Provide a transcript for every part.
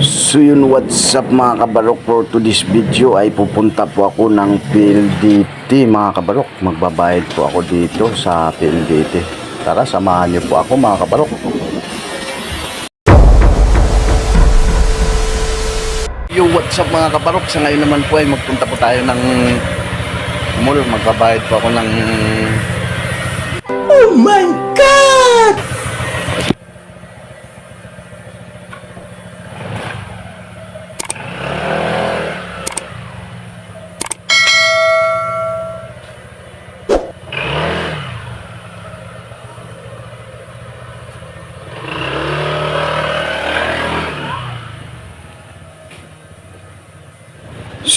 So yun, what's up mga kabarok for today's video ay pupunta po ako ng PLDT mga kabarok. Magbabayad po ako dito sa PLDT. Tara, samahan niyo po ako mga kabarok. Yo, what's up mga kabarok? Sa ngayon naman po ay magpunta po tayo ng mall. Magbabayad po ako ng Oh my God!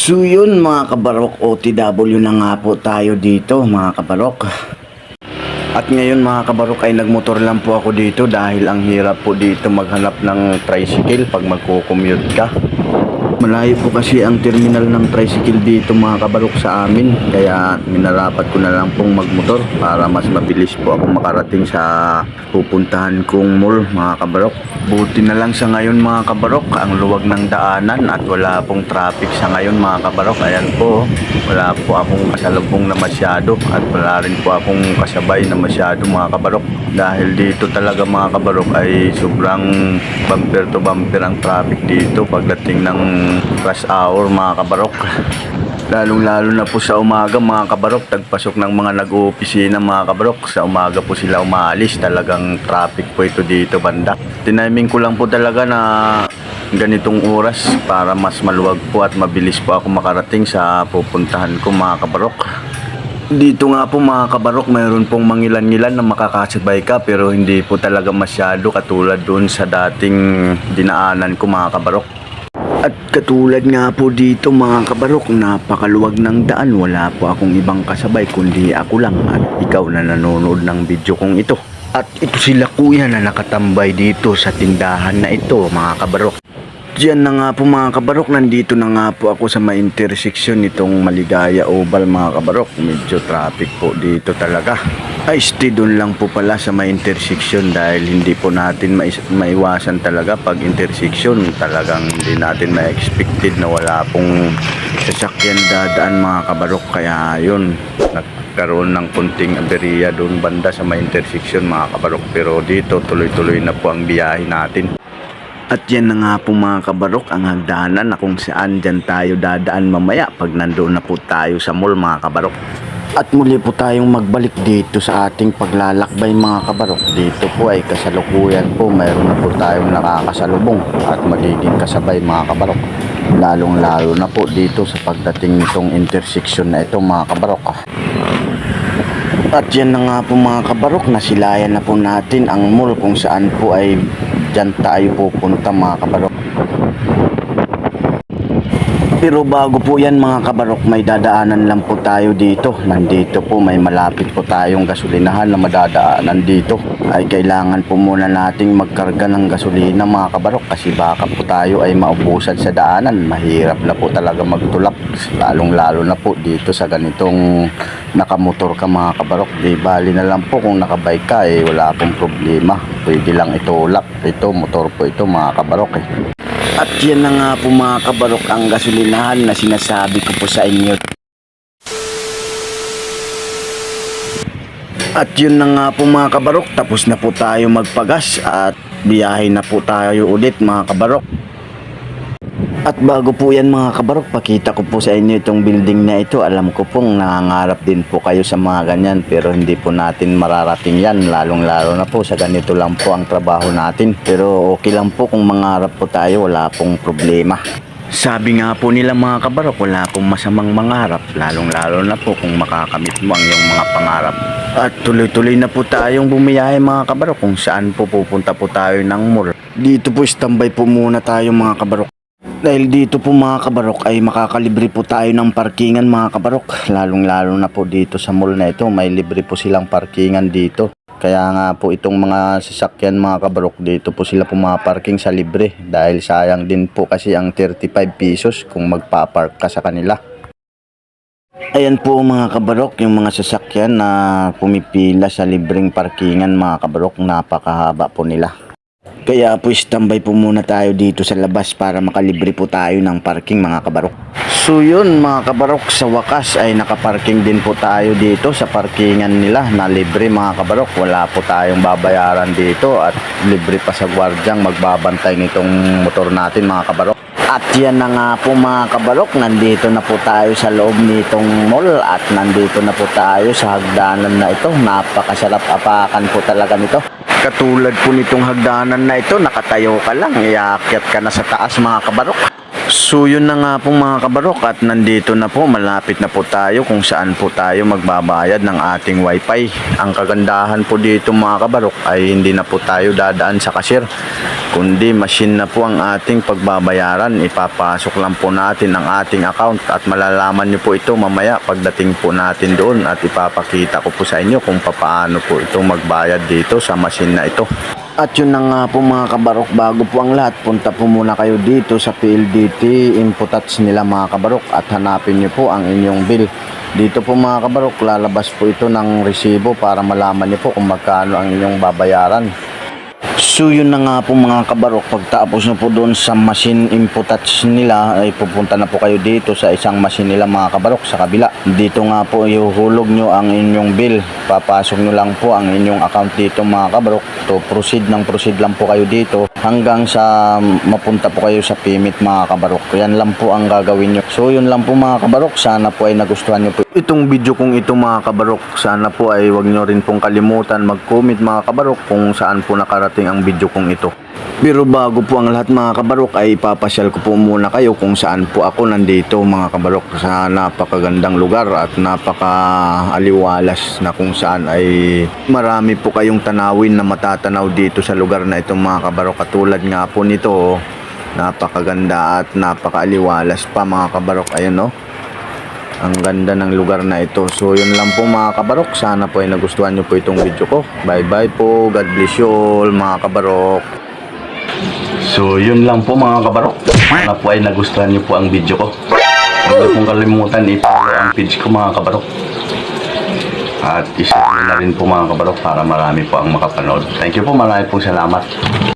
So yun mga kabarok, OTW na nga po tayo dito mga kabarok. At ngayon mga kabarok ay nagmotor lang po ako dito dahil ang hirap po dito maghanap ng tricycle pag magko-commute ka. Malayo po kasi ang terminal ng tricycle dito mga kabarok sa amin kaya minarapat ko na lang pong magmotor para mas mabilis po ako makarating sa pupuntahan kong mall mga kabarok. Buti na lang sa ngayon mga kabarok ang luwag ng daanan at wala pong traffic sa ngayon mga kabarok. Ayan po, wala po akong kasalubong na masyado at wala rin po akong kasabay na masyado mga kabarok. Dahil dito talaga mga kabarok ay sobrang bumper to bumper ang traffic dito pagdating ng rush hour mga kabarok. Lalong lalo na po sa umaga mga kabarok, tagpasok ng mga nag-oopisina mga kabarok. Sa umaga po sila umaalis, talagang traffic po ito dito banda. Tiniming ko lang po talaga na ganitong oras para mas maluwag po at mabilis po ako makarating sa pupuntahan ko mga kabarok. Dito nga po mga kabarok, mayroon pong mangilan-ngilan na makakasabay ka pero hindi po talaga masyado katulad doon sa dating dinaanan ko mga kabarok. At katulad nga po dito mga kabarok, napakaluwag ng daan. Wala po akong ibang kasabay kundi ako lang at ikaw na nanonood ng video kong ito. At ito sila kuya na nakatambay dito sa tindahan na ito mga kabarok. Diyan na nga po mga kabarok, nandito na nga po ako sa may intersection nitong Maligaya Oval mga kabarok. Medyo traffic po dito talaga. Ay, stay doon lang po pala sa may intersection dahil hindi po natin mais- maiwasan talaga pag intersection. Talagang hindi natin ma-expected na wala pong sasakyan dadaan mga kabarok. Kaya yun, nagkaroon ng kunting aberya doon banda sa may intersection mga kabarok. Pero dito tuloy-tuloy na po ang biyahe natin. At yan na nga po mga kabarok ang hagdanan na kung saan dyan tayo dadaan mamaya pag nandoon na po tayo sa mall mga kabarok. At muli po tayong magbalik dito sa ating paglalakbay mga kabarok. Dito po ay kasalukuyan po mayroon na po tayong nakakasalubong at magiging kasabay mga kabarok. Lalong lalo na po dito sa pagdating nitong intersection na ito mga kabarok. At yan na nga po mga kabarok, nasilayan na po natin ang mall kung saan po ay dyan tayo pupunta mga kabarok. Pero bago po yan mga kabarok, may dadaanan lang po tayo dito. Nandito po may malapit po tayong gasolinahan na madadaanan dito. Ay kailangan po muna nating magkarga ng gasolina mga kabarok kasi baka po tayo ay maubusan sa daanan. Mahirap na po talaga magtulak. Lalong lalo na po dito sa ganitong nakamotor ka mga kabarok. Di bali na lang po kung nakabike ka eh wala pong problema. Pwede lang itulak. Ito motor po ito mga kabarok eh. At yan na nga po mga kabarok ang gasolinahan na sinasabi ko po sa inyo. At yun na nga po mga kabarok, tapos na po tayo magpagas at biyahe na po tayo ulit mga kabarok. At bago po yan mga kabarok, pakita ko po sa inyo itong building na ito. Alam ko pong nangangarap din po kayo sa mga ganyan pero hindi po natin mararating yan. Lalong lalo na po sa ganito lang po ang trabaho natin. Pero okay lang po kung mangarap po tayo, wala pong problema. Sabi nga po nila mga kabarok, wala pong masamang mangarap, lalong lalo na po kung makakamit mo ang iyong mga pangarap. At tuloy-tuloy na po tayong bumiyahe mga kabarok kung saan po pupunta po tayo ng mall. Dito po standby po muna tayo mga kabarok. Dahil dito po mga kabarok ay makakalibre po tayo ng parkingan mga kabarok. Lalong lalo na po dito sa mall na ito may libre po silang parkingan dito. Kaya nga po itong mga sasakyan mga kabarok dito po sila pumaparking sa libre. Dahil sayang din po kasi ang 35 pesos kung magpapark ka sa kanila. Ayan po mga kabarok, yung mga sasakyan na pumipila sa libreng parkingan mga kabarok, napakahaba po nila. Kaya po standby po muna tayo dito sa labas para makalibre po tayo ng parking mga kabarok. So yun mga kabarok, sa wakas ay nakaparking din po tayo dito sa parkingan nila na libre mga kabarok. Wala po tayong babayaran dito at libre pa sa gwardyang magbabantay nitong motor natin mga kabarok. At yan na nga po mga kabarok, nandito na po tayo sa loob nitong mall at nandito na po tayo sa hagdanan na ito. Napakasarap apakan po talaga nito. Katulad po nitong hagdanan na ito, nakatayo ka lang, iakyat ka na sa taas mga kabarok. So yun na nga po mga kabarok at nandito na po, malapit na po tayo kung saan po tayo magbabayad ng ating wifi. Ang kagandahan po dito mga kabarok ay hindi na po tayo dadaan sa cashier, kundi machine na po ang ating pagbabayaran. Ipapasok lang po natin ang ating account at malalaman nyo po ito mamaya pagdating po natin doon at ipapakita ko po sa inyo kung paano po ito magbayad dito sa machine na ito. At yun na nga po mga kabarok, bago po ang lahat, punta po muna kayo dito sa PLDT Imputats nila mga kabarok at hanapin nyo po ang inyong bill. Dito po mga kabarok, lalabas po ito ng resibo para malaman nyo po kung magkano ang inyong babayaran. So yun na nga po mga kabarok, pagtapos nyo po doon sa machine inputats nila, ay pupunta na po kayo dito sa isang machine nila mga kabarok sa kabila. Dito nga po ihuhulog nyo ang inyong bill. Papasok nyo lang po ang inyong account dito mga kabarok. To proceed ng proceed lang po kayo dito hanggang sa mapunta po kayo sa payment mga kabarok. Yan lang po ang gagawin nyo. So yun lang po mga kabarok, sana po ay nagustuhan nyo po itong video kong ito mga kabarok. Sana po ay wag nyo rin pong kalimutan mag-comment mga kabarok kung saan po nakarating ang video kong ito. Pero bago po ang lahat mga kabarok ay ipapasyal ko po muna kayo kung saan po ako nandito mga kabarok sa napakagandang lugar at napaka-aliwalas na kung saan ay marami po kayong tanawin na matatanaw dito sa lugar na ito mga kabarok. Katulad nga po nito napakaganda at napaka-aliwalas pa mga kabarok. Ayun no ang ganda ng lugar na ito. So yun lang po mga kabarok. Sana po ay nagustuhan nyo po itong video ko. Bye bye po. God bless you all mga kabarok. So yun lang po mga kabarok. Sana po ay nagustuhan nyo po ang video ko. Huwag pong kalimutan i-follow ang page ko mga kabarok. At nyo na rin po mga kabarok para marami po ang makapanood. Thank you po. Marami pong salamat.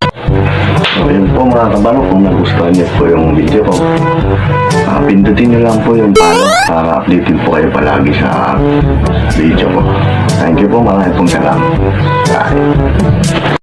So po mga kabarok. Kung nagustuhan niyo po yung video ko. Ah, pindutin nyo lang po yung follow para updated po kayo palagi sa video ko. Thank you po, marami pong salamat. Bye.